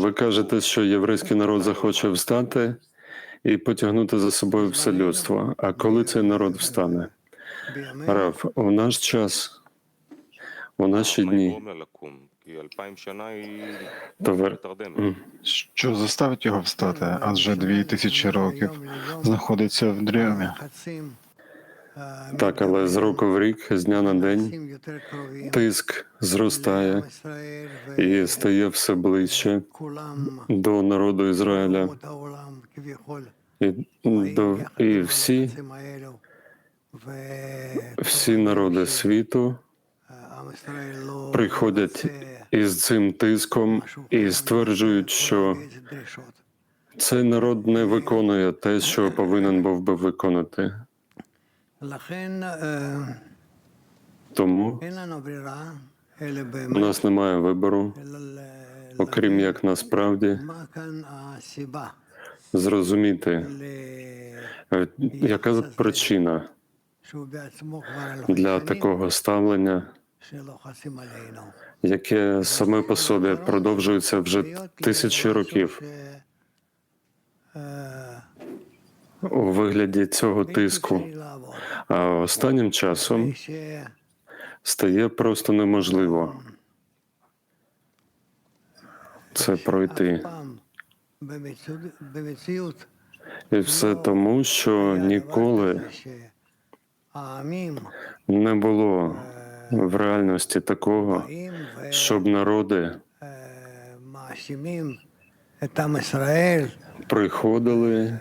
Ви кажете, що єврейський народ захоче встати і потягнути за собою все людство. А коли цей народ встане? Раф, у наш час, у наші дні, Товар... що заставить його встати, адже дві тисячі років знаходиться в дрямі так, але з року в рік, з дня на день, тиск зростає і стає все ближче до народу Ізраїля. І, до, і всі, всі народи світу приходять із цим тиском і стверджують, що цей народ не виконує те, що повинен був би виконати. Тому у нас немає вибору, окрім як насправді зрозуміти, е, яка причина для такого ставлення, яке саме по собі продовжується вже тисячі років у вигляді цього тиску. А останнім часом стає просто неможливо це пройти. І все тому, що ніколи не було в реальності такого, щоб народи приходили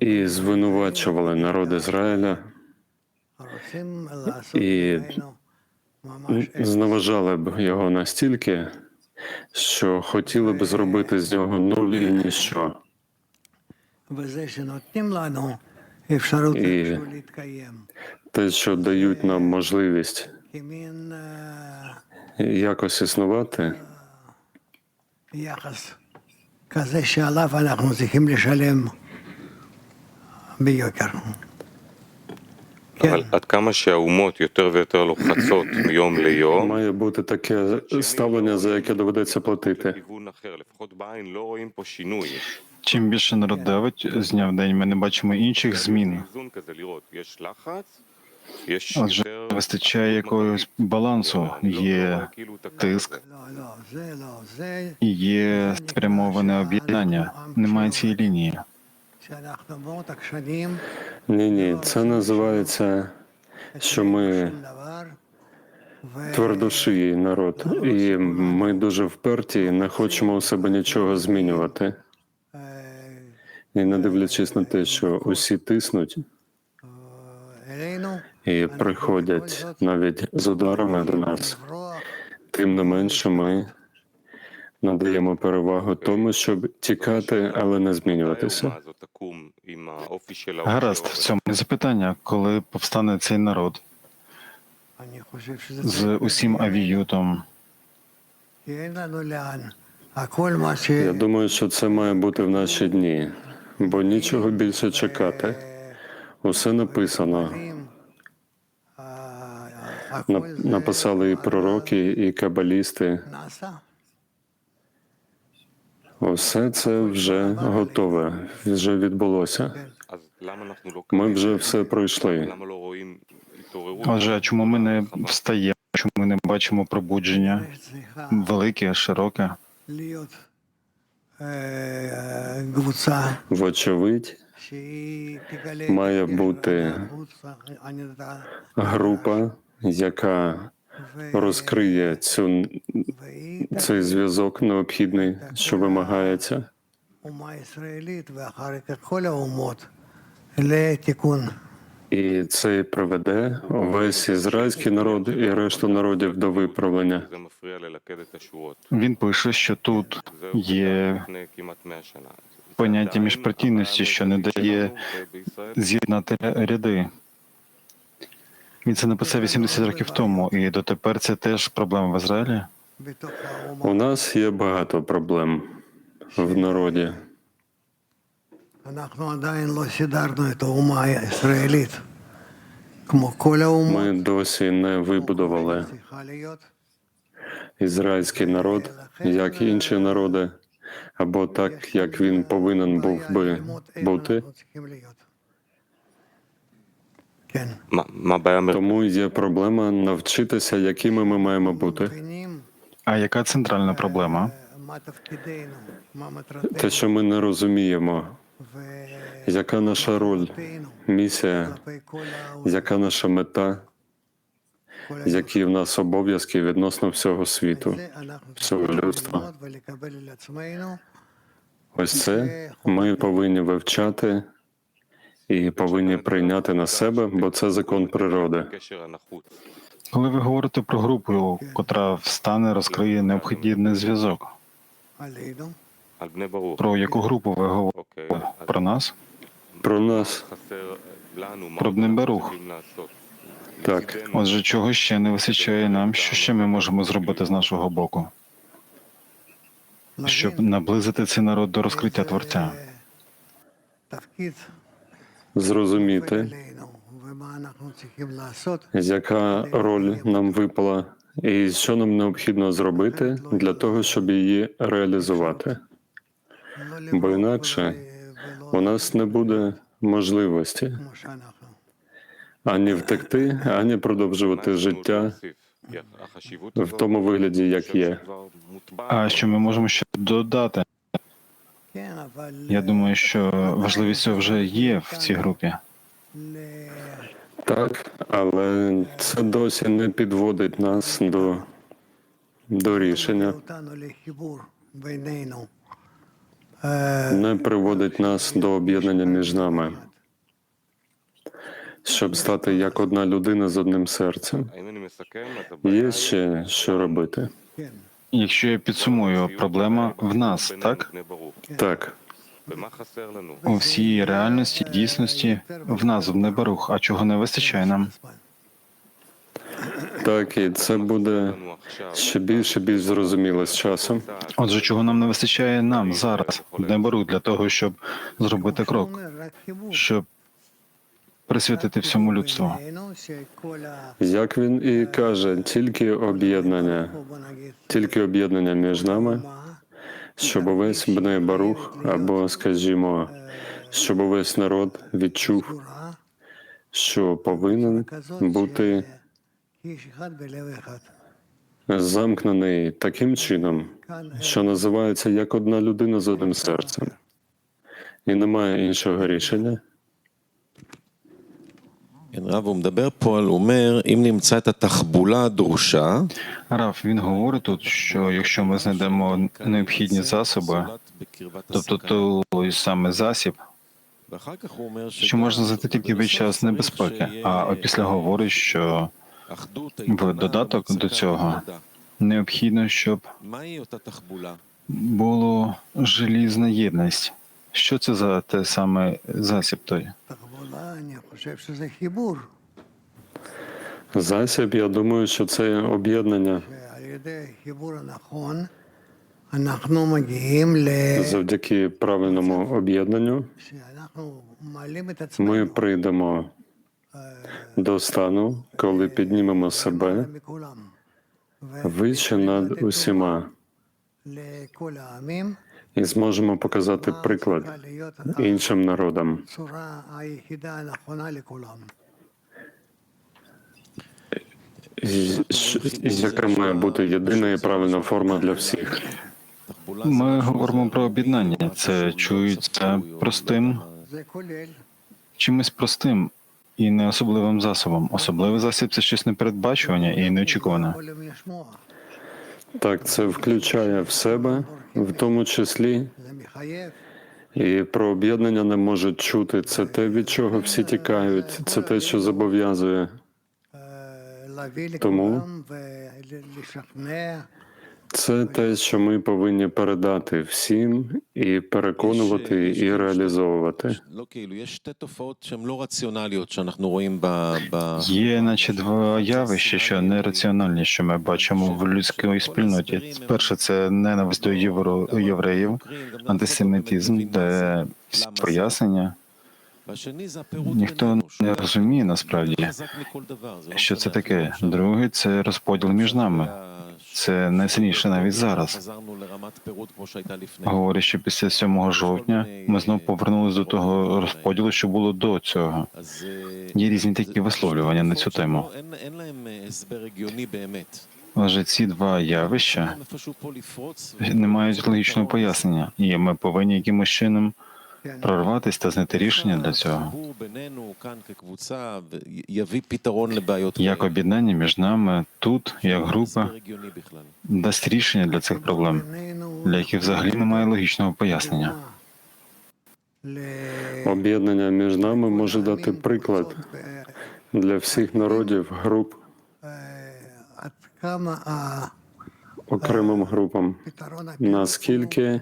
і звинувачували народ Ізраїля і зневажали б його настільки, що хотіли б зробити з нього нуль і ніщо. І Те, що дають нам можливість якось існувати, יחס כזה שעליו אנחנו צריכים לשלם ביוקר. כן, אבל עד כמה שהאומות יותר ויותר לוחצות מיום ליום, має бути таке ставлення, за яке доведеться платити. לכיוון אחר, לפחות בעין לא רואים פה שינוי. Чим більше народ давить з дня в день, ми не бачимо інших змін. איזון כזה לראות, יש לחץ, יש Отже, יותר... вистачає якогось балансу. אני לא Є רואה כאילו את הקו тиск הזה. לא, לא, זה לא, זה і є спрямоване об'єднання. Немає цієї лінії. Ні, ні, це називається, що ми твердошиї народ, і ми дуже вперті, не хочемо у себе нічого змінювати. І не дивлячись на те, що усі тиснуть і приходять навіть з ударами до нас, тим не менше ми надаємо перевагу тому, щоб тікати, але не змінюватися. Гаразд в цьому запитання, коли повстане цей народ з усім авіютом. Я думаю, що це має бути в наші дні, бо нічого більше чекати. Усе написано. Написали і пророки, і кабалісти. Усе це вже готове, вже відбулося. Ми вже все пройшли. Отже, чому ми не встаємо? Чому ми не бачимо пробудження велике, широке? Вочевидь, має бути група, яка розкриє цю, цей зв'язок необхідний, що вимагається. І це приведе весь ізраїльський народ і решту народів до виправлення. Він пише, що тут є поняття міжпартійності, що не дає з'єднати ряди. Він це написав 80 років тому, і дотепер це теж проблема в Ізраїлі. У нас є багато проблем в народі. Ми досі не вибудували ізраїльський народ, як інші народи, або так, як він повинен був би бути. Тому є проблема навчитися, якими ми маємо бути. А яка центральна проблема? Те, що ми не розуміємо, яка наша роль, місія, яка наша мета, які в нас обов'язки відносно всього світу, всього людства. Ось це ми повинні вивчати і повинні прийняти на себе, бо це закон природи. Коли ви говорите про групу, котра встане, розкриє необхідний зв'язок. Про яку групу ви говорите? Про нас? Про нас. Про Бнебарух. Так. Отже, чого ще не вистачає нам, що ще ми можемо зробити з нашого боку? Щоб наблизити цей народ до розкриття Творця зрозуміти, яка роль нам випала, і що нам необхідно зробити для того, щоб її реалізувати. Бо інакше у нас не буде можливості ані втекти, ані продовжувати життя. В тому вигляді, як є, а що ми можемо ще додати? Я думаю, що важливість цього вже є в цій групі. Так, але це досі не підводить нас до, до рішення. Не приводить нас до об'єднання між нами, щоб стати як одна людина з одним серцем. Є ще що робити. Якщо я підсумую, проблема в нас, так? Так. У всій реальності, дійсності в нас в небарух, а чого не вистачає нам? Так, і це буде ще більше більш зрозуміло з часом. Отже, чого нам не вистачає нам зараз, в небарух, для того, щоб зробити крок, щоб присвятити всьому людству. Як він і каже, тільки об'єднання, тільки об'єднання між нами, щоб увесь Бне барух, або, скажімо, щоб увесь народ відчув, що повинен бути замкнений таким чином, що називається як одна людина з одним серцем, і немає іншого рішення. כן, רב, הוא מדבר פה על, הוא אומר, אם נמצא את התחבולה הדרושה, Раф, він говорить тут, що якщо ми знайдемо необхідні засоби, тобто той саме засіб, ואחר כך הוא אומר що можна знайти тільки під час небезпеки, а опісля говорить, що в додаток до цього необхідно, щоб מהי אותה תחבולה? було желізна єдність. Що це за те саме засіб той? Засіб, я думаю, що це об'єднання. Завдяки правильному об'єднанню ми прийдемо до стану, коли піднімемо себе вище над усіма і зможемо показати приклад іншим народам. Зокрема, має бути єдина і правильна форма для всіх? Ми говоримо про об'єднання. Це чується простим чимось простим і не особливим засобом. Особливий засіб це щось непередбачування і неочікуване. Так, це включає в себе, в тому числі і про об'єднання не можуть чути. Це те, від чого всі тікають, це те, що зобов'язує. Тому це те, що ми повинні передати всім і переконувати і реалізовувати. Є, наче два явища, що нераціональні, що ми бачимо в людській спільноті. Перше, це ненависть до євро євреїв, антисемітизм, де всі пояснення. Ніхто не розуміє насправді, що це таке. Друге, це розподіл між нами. Це найсильніше навіть зараз. Говорить, що після 7 жовтня ми знову повернулися до того розподілу, що було до цього. Є різні такі висловлювання на цю тему. Отже, ці два явища не мають логічного пояснення, і ми повинні якимось чином прорватися та знайти рішення для цього. Як об'єднання між нами тут, як група, дасть рішення для цих проблем, для яких взагалі немає логічного пояснення. Об'єднання між нами може дати приклад для всіх народів груп окремим групам. Наскільки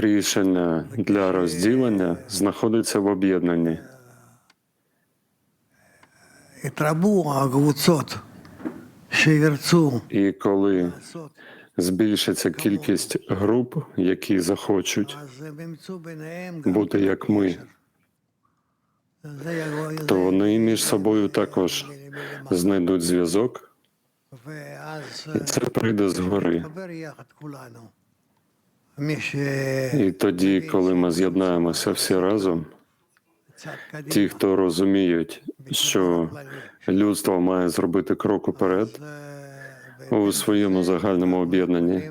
Рішення для розділення знаходиться в об'єднанні. І коли збільшиться кількість груп, які захочуть бути як ми, то вони між собою також знайдуть зв'язок, і це прийде згори. І тоді, е, коли ми з'єднаємося всі разом, ті, хто розуміють, що людство має зробити крок уперед у своєму загальному об'єднанні,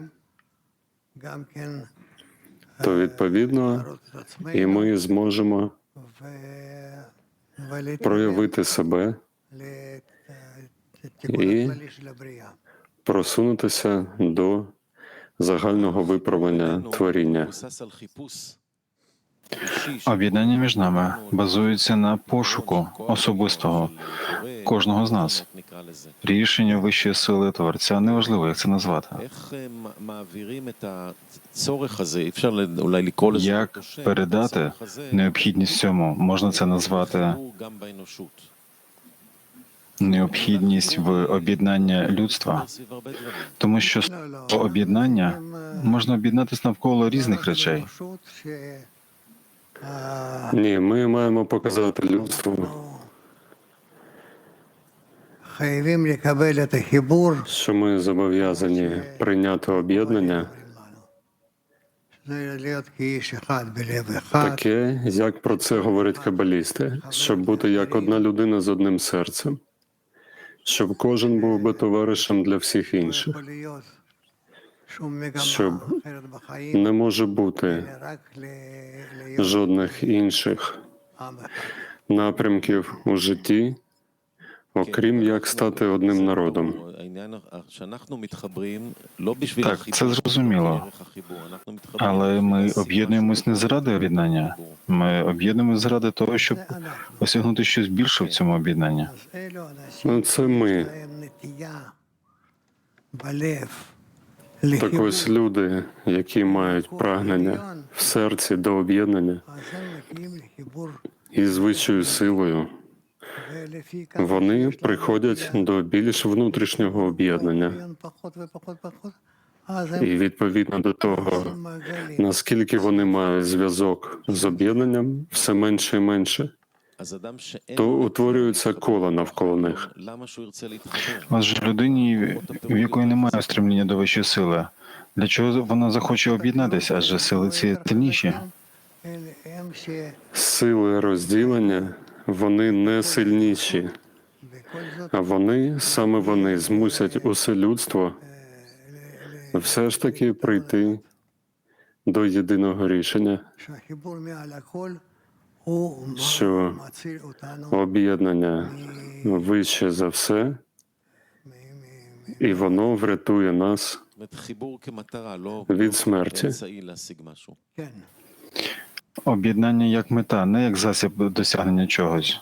то відповідно і ми зможемо проявити себе і просунутися до загального виправлення творіння. Об'єднання між нами базується на пошуку особистого кожного з нас. Рішення вищої сили творця неважливо, як це назвати. Як передати необхідність цьому можна це назвати необхідність в об'єднання людства, тому що об'єднання можна об'єднатися навколо різних речей. Ні, ми маємо показати людству. Що ми зобов'язані прийняти об'єднання таке, як про це говорять кабалісти, щоб бути як одна людина з одним серцем щоб кожен був би товаришем для всіх інших, щоб не може бути жодних інших напрямків у житті, окрім як стати одним народом. Так, це зрозуміло. Але ми об'єднуємось не заради об'єднання. Ми об'єднуємось заради того, щоб осягнути щось більше в цьому об'єднанні. Ну, це ми. Так ось люди, які мають прагнення в серці до об'єднання і з вищою силою. Вони приходять до більш внутрішнього об'єднання. І відповідно до того, наскільки вони мають зв'язок з об'єднанням, все менше і менше. То утворюється коло навколо них. Отже, людині, в якої немає стремління до вищої сили, для чого вона захоче об'єднатися? Адже сили ці сильніші сили розділення вони не сильніші, а вони саме вони змусять усе людство все ж таки прийти до єдиного рішення, що об'єднання вище за все, і воно врятує нас від смерті. Об'єднання як мета, не як засіб досягнення чогось.